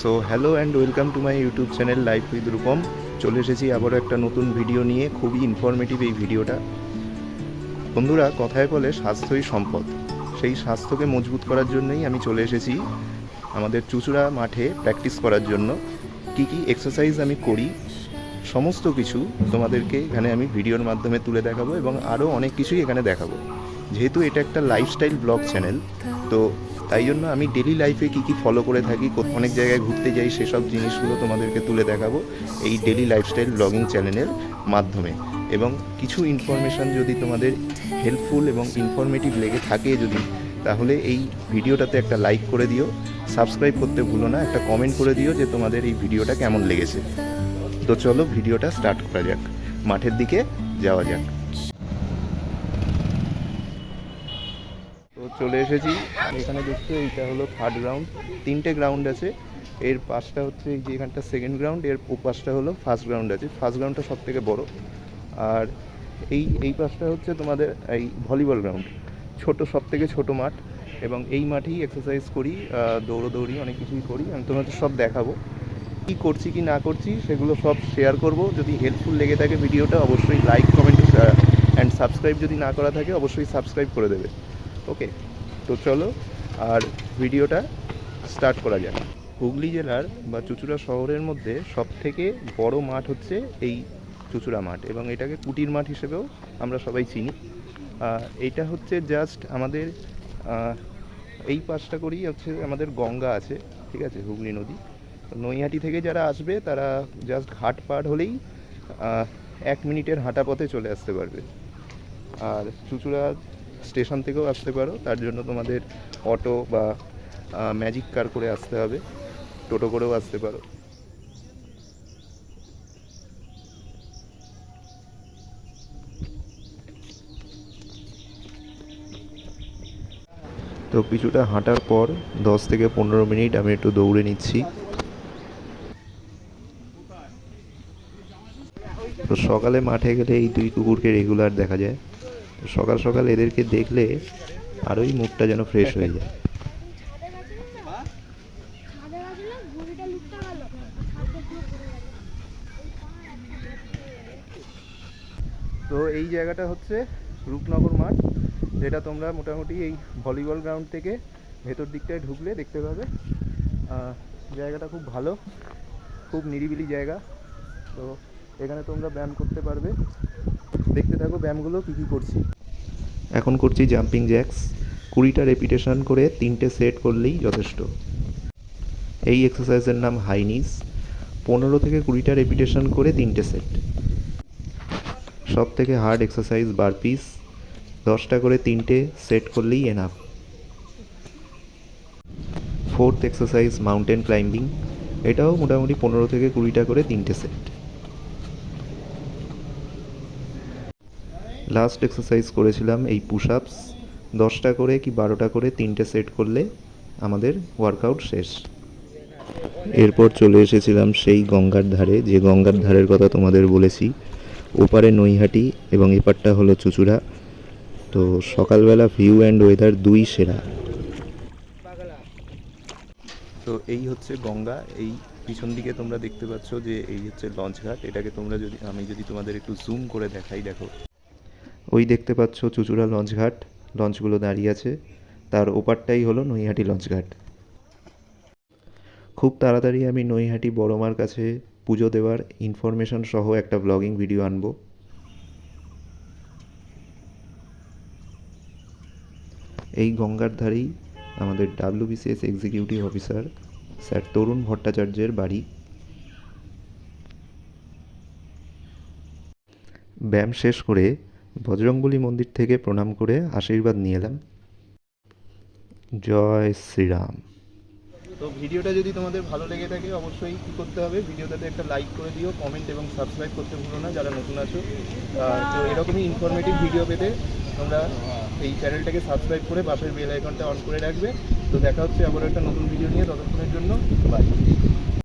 So hello and welcome to my YouTube channel life with Rupam চলে এসেছি আবারও একটা নতুন ভিডিও নিয়ে, খুবই ইনফরমেটিভ এই ভিডিওটা বন্ধুরা, কথায় বলে স্বাস্থ্যই সম্পদ। সেই স্বাস্থ্যকে মজবুত করার জন্যই আমি চলে এসেছি আমাদের চুচুড়া মাঠে প্র্যাকটিস করার জন্য। কি কি এক্সারসাইজ আমি করি, সমস্ত কিছু তোমাদেরকে এখানে আমি ভিডিওর মাধ্যমে তুলে দেখাবো এবং আরও অনেক কিছুই এখানে দেখাবো। যেহেতু এটা একটা লাইফস্টাইল ব্লগ চ্যানেল তো তাই জন্য আমি ডেলি লাইফে কী কী ফলো করে থাকি অনেক জায়গায় ঘুরতে যাই, সেসব জিনিসগুলো তোমাদেরকে তুলে দেখাবো এই ডেলি লাইফস্টাইল ব্লগিং চ্যানেলের মাধ্যমে। এবং কিছু ইনফরমেশান যদি তোমাদের হেল্পফুল এবং ইনফরমেটিভ লেগে থাকে যদি, তাহলে এই ভিডিওটাতে একটা লাইক করে দিও। সাবস্ক্রাইব করতে ভুলো না, একটা কমেন্ট করে দিও যে তোমাদের এই ভিডিওটা কেমন লেগেছে। তো চলো ভিডিওটা স্টার্ট করা যাক। মাঠের দিকে যাওয়া যাক। চলে এসেছি। এখানে দেখছ, এইটা হলো থার্ড গ্রাউন্ড তিনটে গ্রাউন্ড আছে। এর পাশটা হচ্ছে এই যে এখানটা সেকেন্ড গ্রাউন্ড এর ও পাশটা হলো ফার্স্ট গ্রাউন্ড আছে। ফার্স্ট গ্রাউন্ডটা সব থেকে বড়। আর এই এই পাশটা হচ্ছে তোমাদের এই ভলিবল গ্রাউন্ড ছোট সব থেকে ছোটো মাঠ। এবং এই মাঠেই এক্সারসাইজ করি দৌড়োদৌড়ি, অনেক কিছুই করি। আমি তোমাদের সব দেখাবো। কী করছি, কি না করছি, সেগুলো সব শেয়ার করব। যদি হেল্পফুল লেগে থাকে ভিডিওটা অবশ্যই লাইক কমেন্ট অ্যান্ড সাবস্ক্রাইব যদি না করা থাকে, অবশ্যই সাবস্ক্রাইব করে দেবে। ওকে, তো চলো আর ভিডিওটা স্টার্ট করা যাক। হুগলি জেলার বা চুচুড়া শহরের মধ্যে সব থেকে বড় মাঠ হচ্ছে এই চুচুড়া মাঠ এবং এটাকে কুটির মাঠ হিসেবেও আমরা সবাই চিনি। এটা হচ্ছে জাস্ট আমাদের এই পাশটা করেই হচ্ছে আমাদের গঙ্গা আছে, ঠিক আছে, হুগলি নদী। নৈহাটি থেকে যারা আসবে, তারা জাস্ট ঘাট পার হলেই এক মিনিটের হাঁটা পথে চলে আসতে পারবে। আর চুচুড়া স্টেশন থেকেও আসতে পারো। তার জন্য তোমাদের অটো বা ম্যাজিক কার করে আসতে হবে। টোটো করেও আসতে পারো। তো কিছুটা হাঁটার পর দশ থেকে পনেরো মিনিট আমি একটু দৌড়ে নিচ্ছি। তো সকালে মাঠে গেলে এই দুই কুকুরকে রেগুলার দেখা যায়। সকাল সকাল এদেরকে দেখলে আরোই মুখটা যেন ফ্রেশ হয়ে যায়। তো এই জায়গাটা হচ্ছে রূপনগর মাঠ, যেটা তোমরা মোটামুটি এই ভলিবল গ্রাউন্ড থেকে ভেতর দিকটায় ঢুকলে দেখতে পাবে। জায়গাটা খুব ভালো, খুব নিরিবিলি জায়গা। তো এখানে তোমরা ব্যায়াম করতে পারবে। দেখতে থাকো ব্যায়ামগুলো কী কী করছি। এখন করছি জাম্পিং জ্যাক্স কুড়িটা রেপিটেশন করে তিনটে সেট করলেই যথেষ্ট। এই এক্সারসাইজের নাম হাইনিস পনেরো থেকে কুড়িটা রেপিটেশন করে তিনটে সেট সব থেকে হার্ড এক্সারসাইজ বার পিস দশটা করে তিনটে সেট করলেই enough fourth exercise mountain climbing এটাও মোটামুটি পনেরো থেকে কুড়িটা করে তিনটে সেট লাস্ট এক্সারসাইজ করেছিলাম এই পুশ আপস দশটা করে কি বারোটা করে তিনটে সেট করলে আমাদের ওয়ার্কআউট শেষ। এরপর চলে এসেছিলাম সেই গঙ্গার ধারে, যে গঙ্গার ধারের কথা তোমাদের বলেছি। ওপারে নৈহাটি এবং এপারটা হলো চুচুড়া। তো সকালবেলা ভিউ অ্যান্ড ওয়েদার দুই সেরা। তো এই হচ্ছে গঙ্গা, এই পিছন দিকে তোমরা দেখতে পাচ্ছ যে এই হচ্ছে লঞ্চ ঘাট এটাকে তোমরা যদি, আমি যদি তোমাদের একটু জুম করে দেখাই, দেখো। ওই দেখতে পাচ্ছ চুচুড়া লঞ্চ ঘাট, লঞ্চগুলো দাঁড়িয়ে আছে। তার ওপারটাই হলো নৈহাটি লঞ্চ ঘাট। খুব তাড়াতাড়ি আমি নৈহাটি বড়মার কাছে পুজো দেওয়ার ইনফরমেশন সহ একটা ব্লগিং ভিডিও আনব। এই গঙ্গার ধারেই আমাদের WBCS executive officer sir Tarun ভট্টাচার্যের বাড়ি। ব্যায়াম শেষ করে বজরংবলী মন্দির থেকে প্রণাম করে আশীর্বাদ নিয়ে এলাম জয় শ্রীরাম। তো ভিডিওটা যদি তোমাদের ভালো লেগে থাকে, অবশ্যই কী করতে হবে? ভিডিওটাতে একটা লাইক করে দিও কমেন্ট এবং সাবস্ক্রাইব করতে ভুলো না, যারা নতুন আছো। তো এরকমই ইনফরমেটিভ ভিডিও পেতে তোমরা এই চ্যানেলটাকে সাবস্ক্রাইব করে পাশের বেল আইকনটা অন করে রাখবে। তো দেখা হচ্ছে আবার একটা নতুন ভিডিও নিয়ে ততক্ষণের জন্য। বাই